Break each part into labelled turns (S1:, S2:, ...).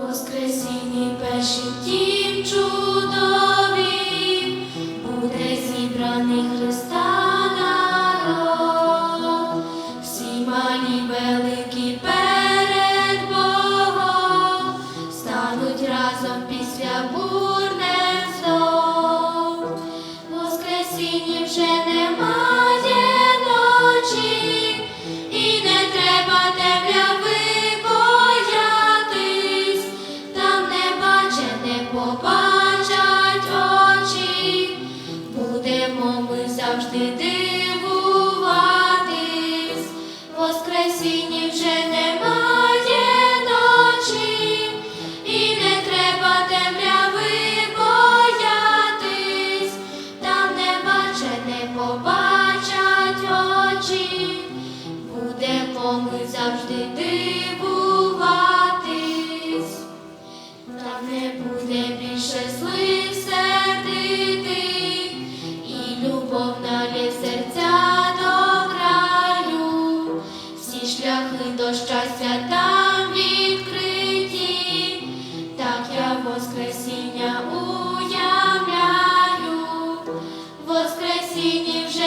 S1: Воскресінні перші дім чудові, буде зібраний Христа народ, всі малі великі. Завжди дивуватись, Воскресіння вже немає ночі, і не треба темряви там не бачать, не побачать очі, будемо ми завжди дивуватись, шляхи до щастя там відкриті, так я Воскресіння уявляю, Воскресіння вже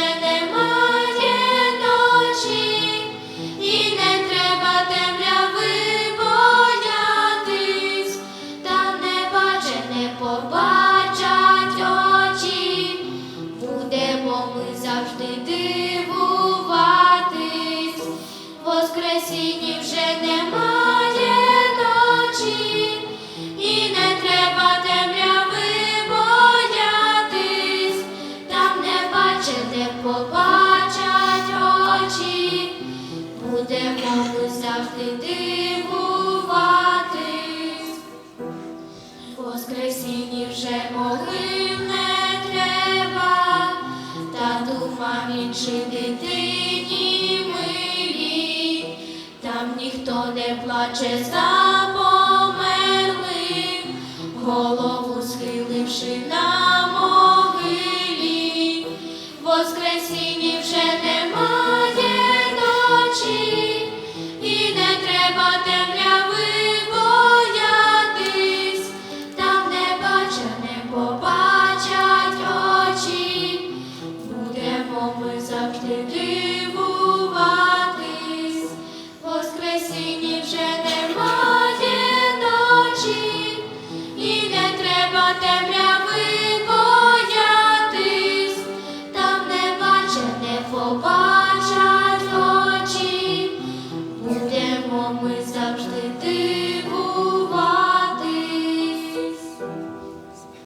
S1: мамі дитині милі, там ніхто не плаче за померлих, голову схиливши на могилі, Воскресінні вже немає ми завжди ти.